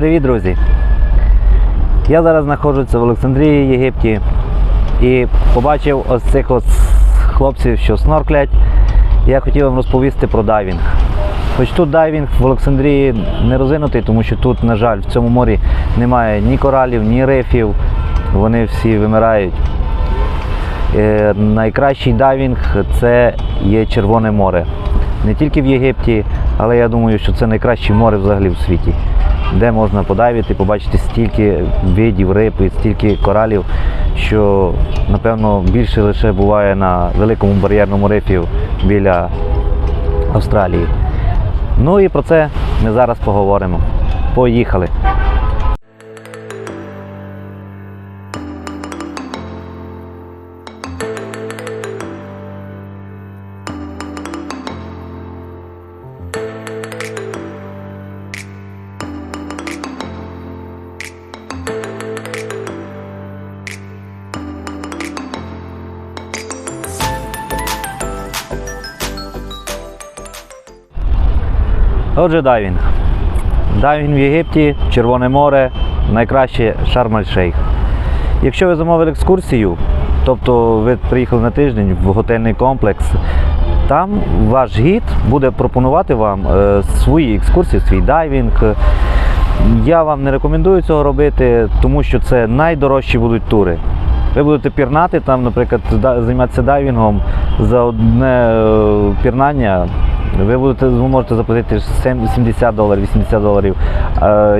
Привіт, друзі! Я зараз знаходжуся в Олександрії, Єгипті, і побачив ось цих ось хлопців, що снорклять. Я хотів вам розповісти про дайвінг. Хоч тут дайвінг в Олександрії не розвинутий, тому що тут, на жаль, в цьому морі немає ні коралів, ні рифів. Вони всі вимирають. Е, найкращий дайвінг це є Червоне море. Не тільки в Єгипті, але я думаю, що це найкраще море взагалі в світі, де можна подайвити, побачити стільки видів риб і стільки коралів, що напевно більше лише буває на великому бар'єрному рифі біля Австралії. Ну і про це ми зараз поговоримо. Поїхали! Отже, дайвінг. Дайвінг в Єгипті, Червоне море, найкраще Шарм-Аль-Шейх. Якщо ви замовили екскурсію, тобто ви приїхали на тиждень в готельний комплекс, там ваш гід буде пропонувати вам е, свої екскурсії, свій дайвінг. Я вам не рекомендую цього робити, тому що це найдорожчі будуть тури. Ви будете пірнати там, наприклад, займатися дайвінгом за одне е, пірнання. Ви будете ви можете заплатити 70 доларів, 80 доларів,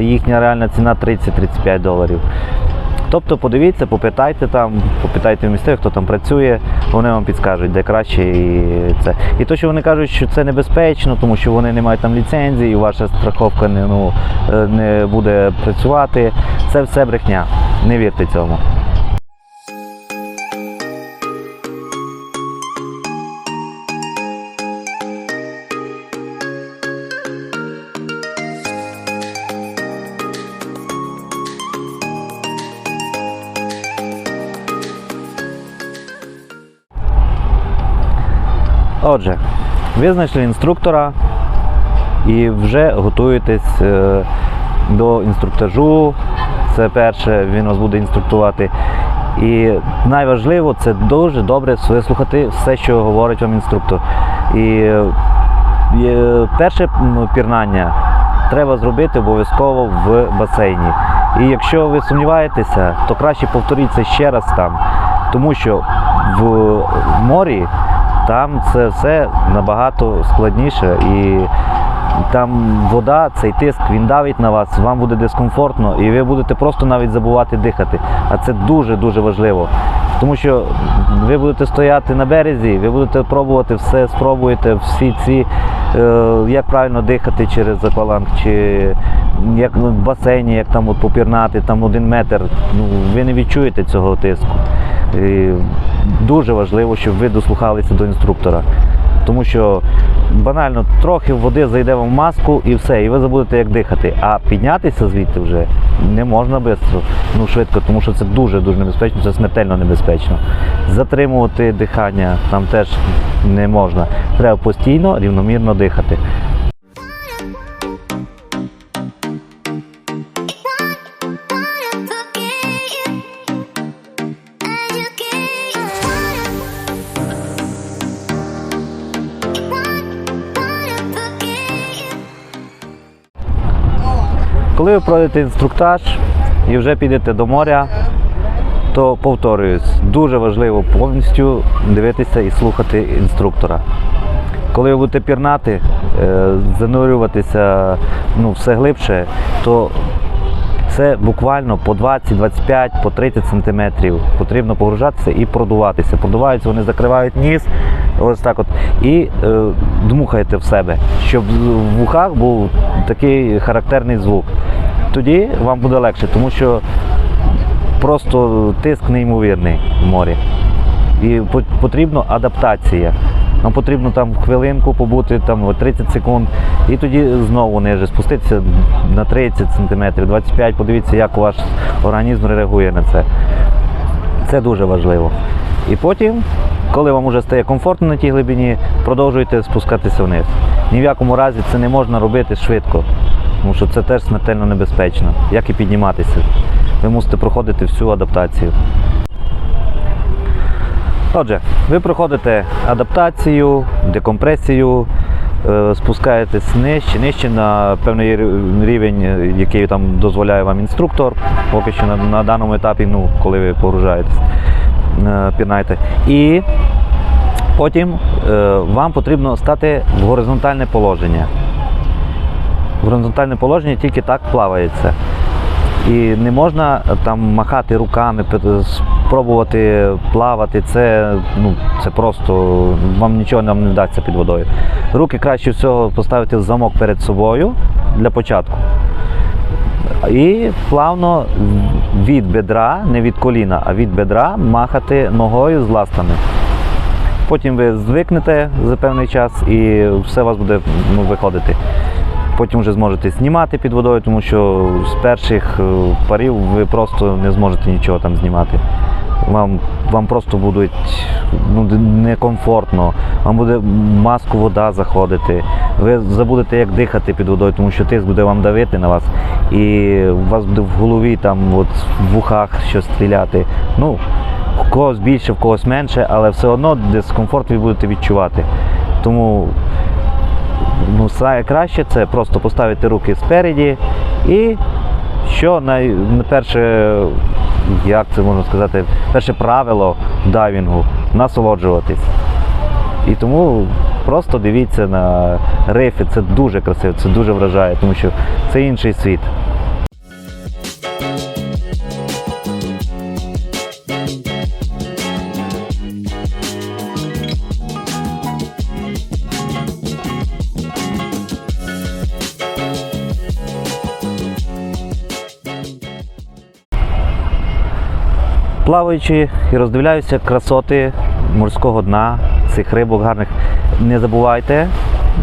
їхня реальна ціна 30-35 доларів. Тобто подивіться, попитайте там, попитайте в місцевих, хто там працює, вони вам підскажуть, де краще і це. І то, що вони кажуть, що це небезпечно, тому що вони не мають там ліцензії, і ваша страховка не, ну, е, не буде працювати. Це все брехня. Не вірте цьому. Отже, ви знайшли інструктора і вже готуєтесь е, до інструктажу. Це перше, він вас буде інструктувати. І найважливо це дуже добре вислухати все, що говорить вам інструктор. І е, перше пірнання треба зробити обов'язково в басейні. І якщо ви сумніваєтеся, то краще повторіть це ще раз там, тому що в морі там це все набагато складніше і там вода, цей тиск, він давить на вас, вам буде дискомфортно і ви будете просто навіть забувати дихати. А це дуже-дуже важливо. Тому що ви будете стояти на березі, ви будете пробувати все, спробуєте всі ці, е, як правильно дихати через акваланг, чи як в басейні, як там от попірнати, там один метр. Ну, ви не відчуєте цього тиску. Дуже важливо, щоб ви дослухалися до інструктора. Тому що банально трохи води зайде вам в маску і все, і ви забудете, як дихати. А піднятися звідти вже не можна швидко, ну швидко, тому що це дуже дуже небезпечно, це смертельно небезпечно. Затримувати дихання там теж не можна. Треба постійно рівномірно дихати. Коли ви пройдете інструктаж і вже підете до моря, то повторююсь, дуже важливо повністю дивитися і слухати інструктора. Коли ви будете пірнати, е, занурюватися ну, все глибше, то це буквально по 20, 25, по 30 сантиметрів потрібно погружатися і продуватися. Продуваються, вони закривають ніс, ось так от, і е, дмухаєте в себе, щоб в вухах був такий характерний звук. Тоді вам буде легше, тому що просто тиск неймовірний в морі. І потрібна адаптація. Нам потрібно там хвилинку побути, там 30 секунд, і тоді знову ниже спуститися на 30 см, 25 подивіться, як ваш організм реагує на це. Це дуже важливо. І потім, коли вам вже стає комфортно на тій глибині, продовжуйте спускатися вниз. Ні в якому разі це не можна робити швидко. Тому що це теж смертельно небезпечно, як і підніматися. Ви мусите проходити всю адаптацію. Отже, ви проходите адаптацію, декомпресію, е, спускаєтесь нижче, нижче на певний рівень, який там дозволяє вам інструктор, поки що на, на даному етапі, ну, коли ви погружаєтесь, е, пірнаєте. І потім е, вам потрібно стати в горизонтальне положення. В горизонтальне положення тільки так плавається. І не можна е, там махати руками, спробувати плавати. Це, ну, це просто вам нічого не вдасться під водою. Руки краще всього поставити в замок перед собою для початку. І плавно від бедра, не від коліна, а від бедра махати ногою з ластами. Потім ви звикнете за певний час і все у вас буде ну, виходити. Потім вже зможете знімати під водою, тому що з перших е, парів ви просто не зможете нічого там знімати. Вам, вам просто будуть ну, некомфортно, вам буде маску вода заходити. Ви забудете, як дихати під водою, тому що тиск буде вам давити на вас, і у вас буде в голові там, от, в вухах щось стріляти. Ну, в когось більше, в когось менше, але все одно дискомфорт ви будете відчувати. Тому ну, найкраще це просто поставити руки спереді і що найперше, як це можна сказати, перше правило дайвінгу насолоджуватись. І тому просто дивіться на рифи, це дуже красиво, це дуже вражає, тому що це інший світ. Плаваючи і роздивляюся красоти морського дна, цих рибок гарних, не забувайте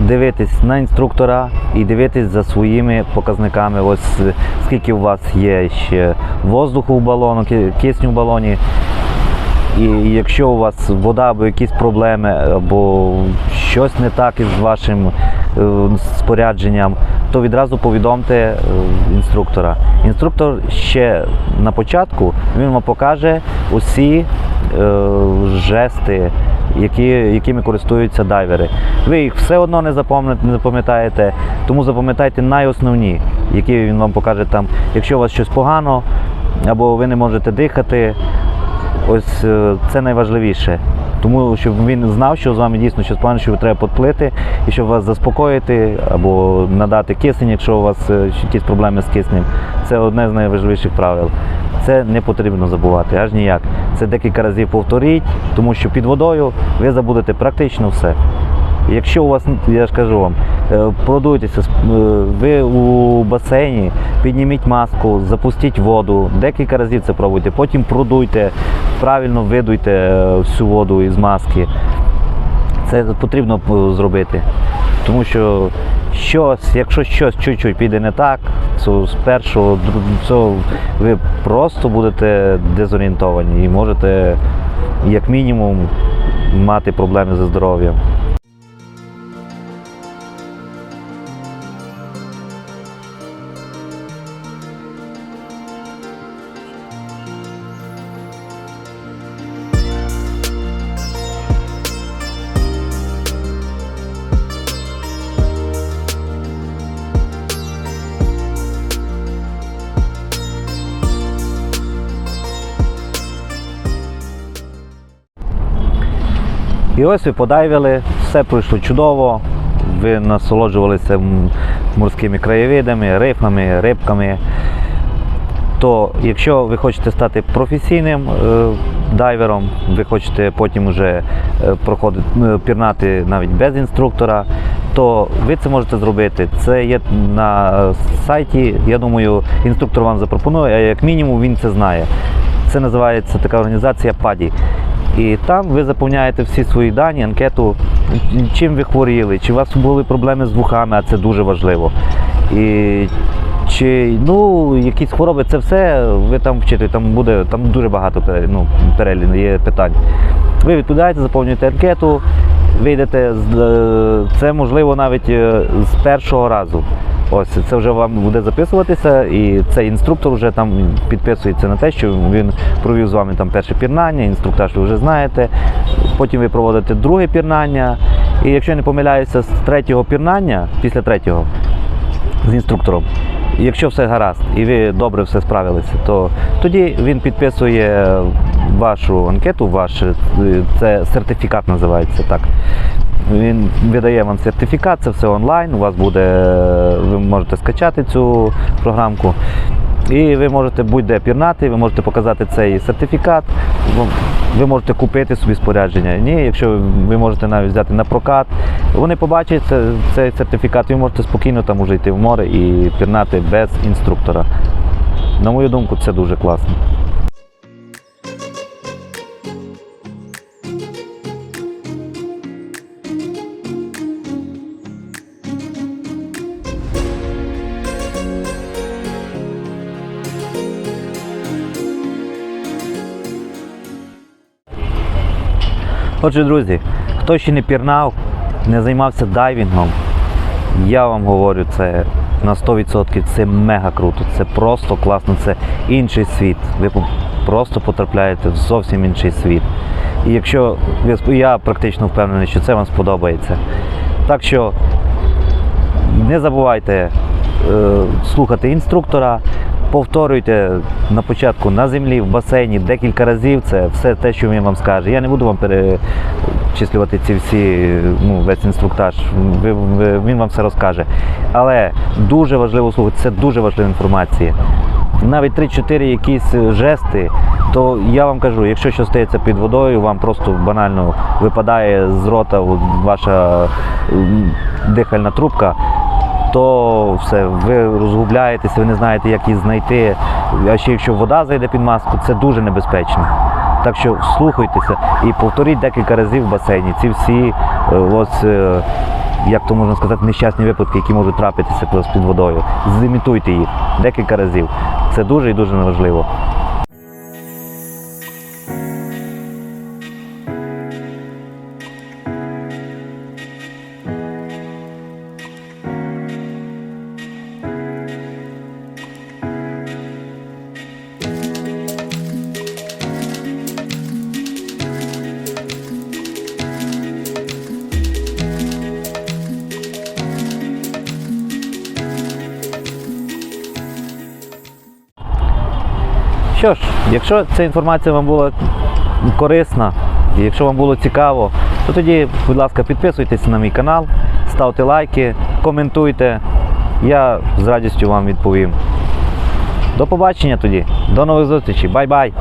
дивитись на інструктора і дивитись за своїми показниками. Ось е, скільки у вас є ще воздуху в балону, кисню в балоні. І якщо у вас вода або якісь проблеми, або щось не так із вашим е, спорядженням, то відразу повідомте е, інструктора. Інструктор ще на початку він вам покаже усі е, жести, які, якими користуються дайвери. Ви їх все одно не запам'ятаєте, тому запам'ятайте найосновні, які він вам покаже там, якщо у вас щось погано, або ви не можете дихати. Ось е, це найважливіше. Тому щоб він знав, що з вами дійсно щось погано, що треба подплити, і щоб вас заспокоїти або надати кисень, якщо у вас е, якісь проблеми з киснем. Це одне з найважливіших правил. Це не потрібно забувати, аж ніяк. Це декілька разів повторіть, тому що під водою ви забудете практично все. Якщо у вас, я ж кажу вам, е, продуйтеся, е, ви у басейні, підніміть маску, запустіть воду, декілька разів це пробуйте, потім продуйте, правильно видуйте е, всю воду із маски. Це потрібно е, зробити. Тому що щось, якщо щось чуть-чуть піде не так, то з першого цього ви просто будете дезорієнтовані і можете як мінімум мати проблеми зі здоров'ям. Ось ви подайвили, все пройшло чудово. Ви насолоджувалися морськими краєвидами, рифами, рибками. То якщо ви хочете стати професійним е, дайвером, ви хочете потім вже проходити, е, пірнати навіть без інструктора, то ви це можете зробити. Це є на сайті. Я думаю, інструктор вам запропонує, а як мінімум він це знає. Це називається така організація PADI. І там ви заповняєте всі свої дані, анкету, чим ви хворіли, чи у вас були проблеми з вухами, а це дуже важливо. І чи ну, якісь хвороби, це все ви там вчите, там буде там дуже багато ну, перелін є питань. Ви відповідаєте, заповнюєте анкету, вийдете е, це можливо навіть е, з першого разу. Ось це вже вам буде записуватися, і цей інструктор вже там підписується на те, що він провів з вами там перше пірнання, інструктаж ви вже знаєте. Потім ви проводите друге пірнання. І якщо я не помиляюся, з третього пірнання, після третього, з інструктором. Якщо все гаразд і ви добре все справилися, то тоді він підписує вашу анкету, ваш е, це сертифікат називається так. Він видає вам сертифікат, це все онлайн. У вас буде, ви можете скачати цю програмку. І ви можете будь-де пірнати, ви можете показати цей сертифікат, ви- можете купити собі спорядження. Ні, якщо ви можете навіть взяти на прокат, вони побачать цей сертифікат, ви можете спокійно там уже йти в море і пірнати без інструктора. На мою думку, це дуже класно. Отже, друзі, хто ще не пірнав, не займався дайвінгом, я вам говорю, це на 100% це мега круто, це просто класно, це інший світ. Ви просто потрапляєте в зовсім інший світ. І якщо я практично впевнений, що це вам сподобається. Так що не забувайте е, слухати інструктора, повторюйте на початку на землі, в басейні декілька разів. Це все те, що він вам скаже. Я не буду вам перечислювати ці всі, ну, весь інструктаж. Він вам все розкаже. Але дуже важливо слухати, це дуже важлива інформація. Навіть 3-4 якісь жести, то я вам кажу, якщо що стається під водою, вам просто банально випадає з рота ваша дихальна трубка, то все, ви розгубляєтеся, ви не знаєте, як її знайти. А ще якщо вода зайде під маску, це дуже небезпечно. Так що слухайтеся і повторіть декілька разів в басейні. Ці всі е, ось, е, як то можна сказати, нещасні випадки, які можуть трапитися під водою. Зімітуйте їх декілька разів. Це дуже і дуже важливо. Що ж, якщо ця інформація вам була корисна, і якщо вам було цікаво, то тоді, будь ласка, підписуйтесь на мій канал, ставте лайки, коментуйте. Я з радістю вам відповім. До побачення тоді, до нових зустрічей, бай-бай!